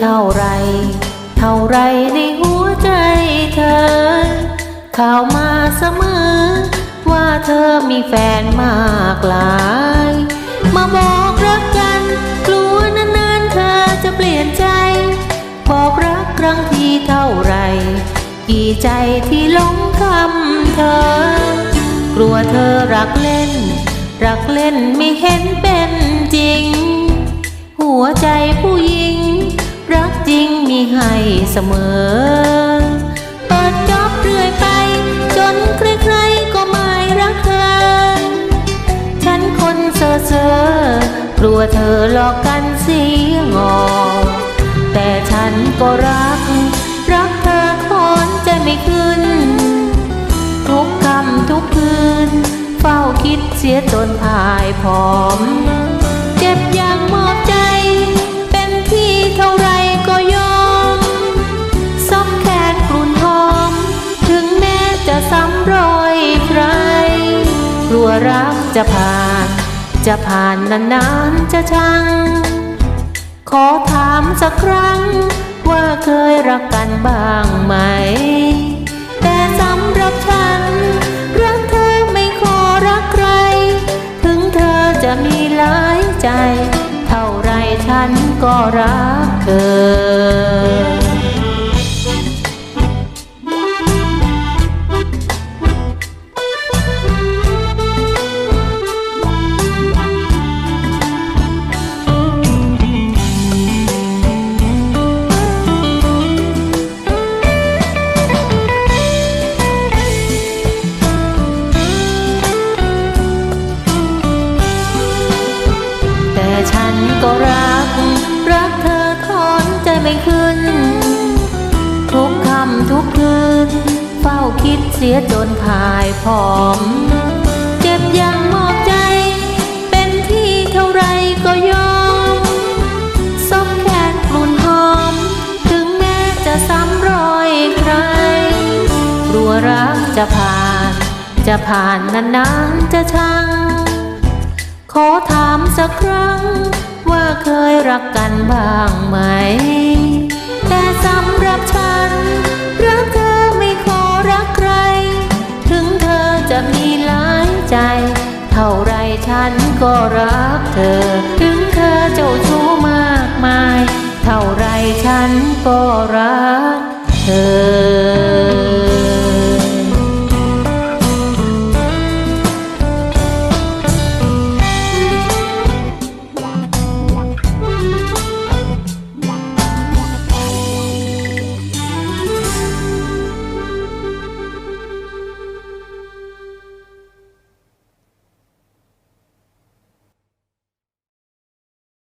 เท่าไร เท่าไรในหัวใจเธอ ข่าวมาเสมอ ว่าเธอมีแฟนมากหลาย มาบอกรักกัน กลัวนานๆเธอจะเปลี่ยนใจ บอกรักครั้งที่เท่าไร กี่ใจที่หลงคำเธอ กลัวเธอรักเล่น รักเล่นไม่เห็นเป็นจริง หัวใจผู้ ให้เสมอ เปิดจอบเรื่อยไป จนใครๆก็ไม่รักเธอ ฉันคนเซ่อเซ่อกลัวเธอหลอกกันเสียงอแต่ฉันก็รัก รักเธอคนใจไม่ขึ้น ทุกคำทุกคืน เฝ้าคิดเสียจนพายผอม เจ็บยา กลัวรักจะผ่าน จะผ่านนานๆจะชัง ขอถามสักครั้ง ว่าเคยรักกันบ้างไหม แต่สำหรับฉัน รักเธอไม่ขอรักใคร ถึงเธอจะมีหลายใจ เท่าไรฉันก็รักเธอ ฉันก็รัก รักเธอทนใจไม่ขึ้น ทุกคำทุกคืน เฝ้าคิดเสียจนพายผอม เจ็บย่างมอบใจ เป็นที่เท่าไรก็ยอมซบแขนกลุ่นหอม ถึงแม้จะซ้ำรอยใครกลัวรักจะผ่าน จะผ่านนานๆจะชัง ยรักกันบ้างไหม แต่สำหรับฉัน รักเธอไม่ขอรักใคร ถึงเธอจะมีหลายใจ เท่าไรฉันก็รักเธอ ถึงเธอเจ้าชู้มากมาย เท่าไรฉันก็รักเธอ